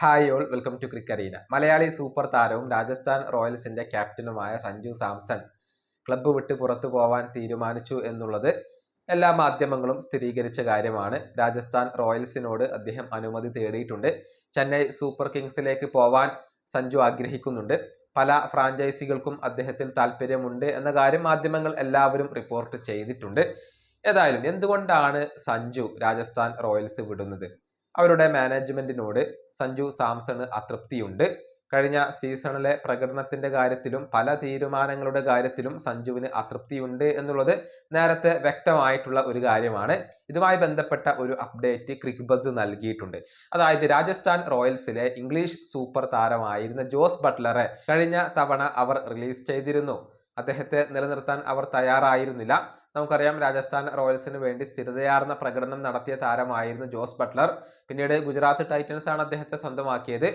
Hi all welcome to Cricarena Malayali super താരവും രാജസ്ഥാൻ റോയൽസിന്റെ ക്യാപ്റ്റനുമായ സഞ്ജു സാംസൺ ക്ലബ്ബ് വിട്ട് പുറത്തു പോവാൻ തീരുമാനിച്ചു എന്നുള്ളത് എല്ലാ മാധ്യമങ്ങളും സ്ഥിരീകരിച്ച കാര്യമാണ്. രാജസ്ഥാൻ റോയൽസിനോട് അദ്ദേഹം അനുമതി തേടിയിട്ടുണ്ട്. ചെന്നൈ സൂപ്പർ കിങ്സിലേക്ക് പോവാൻ സഞ്ജു ആഗ്രഹിക്കുന്നുണ്ട്. പല ഫ്രാഞ്ചൈസികൾക്കും അദ്ദേഹത്തിൽ താല്പര്യമുണ്ട് എന്ന കാര്യം മാധ്യമങ്ങൾ എല്ലാവരും റിപ്പോർട്ട് ചെയ്തിട്ടുണ്ട്. ഏതായാലും എന്തുകൊണ്ടാണ് സഞ്ജു രാജസ്ഥാൻ റോയൽസ് വിടുന്നത്? അവരുടെ മാനേജ്മെന്റിനോട് സഞ്ജു സാംസണ് അതൃപ്തിയുണ്ട്. കഴിഞ്ഞ സീസണിലെ പ്രകടനത്തിന്റെ കാര്യത്തിലും പല തീരുമാനങ്ങളുടെ കാര്യത്തിലും സഞ്ജുവിന് അതൃപ്തിയുണ്ട് എന്നുള്ളത് നേരത്തെ വ്യക്തമായിട്ടുള്ള ഒരു കാര്യമാണ്. ഇതുമായി ബന്ധപ്പെട്ട ഒരു അപ്ഡേറ്റ് ക്രിക്ക് ബസ് നൽകിയിട്ടുണ്ട്. അതായത് രാജസ്ഥാൻ റോയൽസിലെ ഇംഗ്ലീഷ് സൂപ്പർ താരമായിരുന്ന ജോസ് ബട്ട്ലറെ കഴിഞ്ഞ തവണ അവർ റിലീസ് ചെയ്തിരുന്നു. അദ്ദേഹത്തെ നിലനിർത്താൻ അവർ തയ്യാറായിരുന്നില്ല. നമുക്കറിയാം രാജസ്ഥാൻ റോയൽസിന് വേണ്ടി സ്ഥിരതയാർന്ന പ്രകടനം നടത്തിയ താരമായിരുന്നു ജോസ് ബട്ട്ലർ. പിന്നീട് ഗുജറാത്ത് ടൈറ്റൻസ് ആണ് അദ്ദേഹത്തെ സ്വന്തമാക്കിയത്.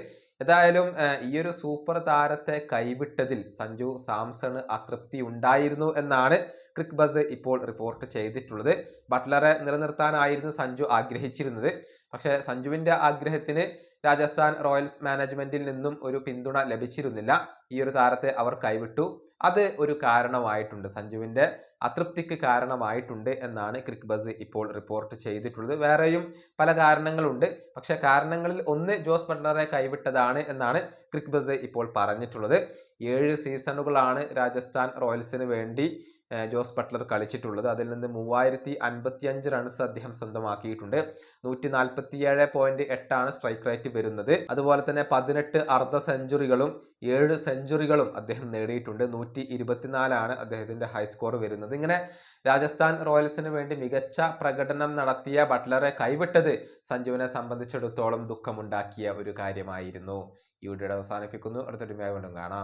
ഏതായാലും ഈ ഒരു സൂപ്പർ താരത്തെ കൈവിട്ടതിൽ സഞ്ജു സാംസണ് അതൃപ്തി ഉണ്ടായിരുന്നു എന്നാണ് ക്രിക്ക് ബസ് ഇപ്പോൾ റിപ്പോർട്ട് ചെയ്തിട്ടുള്ളത്. ബട്ട്ലറെ നിലനിർത്താനായിരുന്നു സഞ്ജു ആഗ്രഹിച്ചിരുന്നത്. പക്ഷേ സഞ്ജുവിന്റെ ആഗ്രഹത്തിന് രാജസ്ഥാൻ റോയൽസ് മാനേജ്മെന്റിൽ നിന്നും ഒരു പിന്തുണ ലഭിച്ചിരുന്നില്ല. ഈ ഒരു താരത്തെ അവർ കൈവിട്ടു. അത് ഒരു കാരണമായിട്ടുണ്ട്. സഞ്ജുവിന്റെ അതൃപ്തിക്ക് കാരണമായിട്ടുണ്ട് എന്നാണ് ക്രിക്ക് ബസ് ഇപ്പോൾ റിപ്പോർട്ട് ചെയ്തിട്ടുള്ളത്. വേറെയും പല കാരണങ്ങളുണ്ട്. പക്ഷെ കാരണങ്ങളിൽ ഒന്ന് ജോസ് ബട്ട്ലറെ കൈവിട്ടതാണ് എന്നാണ് ക്രിക്ക് ബസ് ഇപ്പോൾ പറഞ്ഞിട്ടുള്ളത്. ഏഴ് സീസണുകളാണ് രാജസ്ഥാൻ റോയൽസിന് വേണ്ടി ജോസ് ബട്ട്ലർ കളിച്ചിട്ടുള്ളത്. അതിൽ നിന്ന് മൂവായിരത്തി അൻപത്തി അഞ്ച് റൺസ് അദ്ദേഹം സ്വന്തമാക്കിയിട്ടുണ്ട്. നൂറ്റി നാൽപ്പത്തി ഏഴ് പോയിന്റ് എട്ടാണ് സ്ട്രൈക്ക് റേറ്റ് വരുന്നത്. അതുപോലെ തന്നെ പതിനെട്ട് അർദ്ധ സെഞ്ചുറികളും ഏഴ് സെഞ്ചുറികളും അദ്ദേഹം നേടിയിട്ടുണ്ട്. നൂറ്റി ഇരുപത്തിനാലാണ് അദ്ദേഹത്തിന്റെ ഹൈ സ്കോർ വരുന്നത്. ഇങ്ങനെ രാജസ്ഥാൻ റോയൽസിന് വേണ്ടി മികച്ച പ്രകടനം നടത്തിയ ബട്ട്ലറെ കൈവിട്ടത് സഞ്ജുവിനെ സംബന്ധിച്ചിടത്തോളം ദുഃഖമുണ്ടാക്കിയ ഒരു കാര്യമായിരുന്നു. ഈ വീഡിയോ അവസാനിപ്പിക്കുന്നു. അടുത്തൊരു വീണ്ടും കാണാം.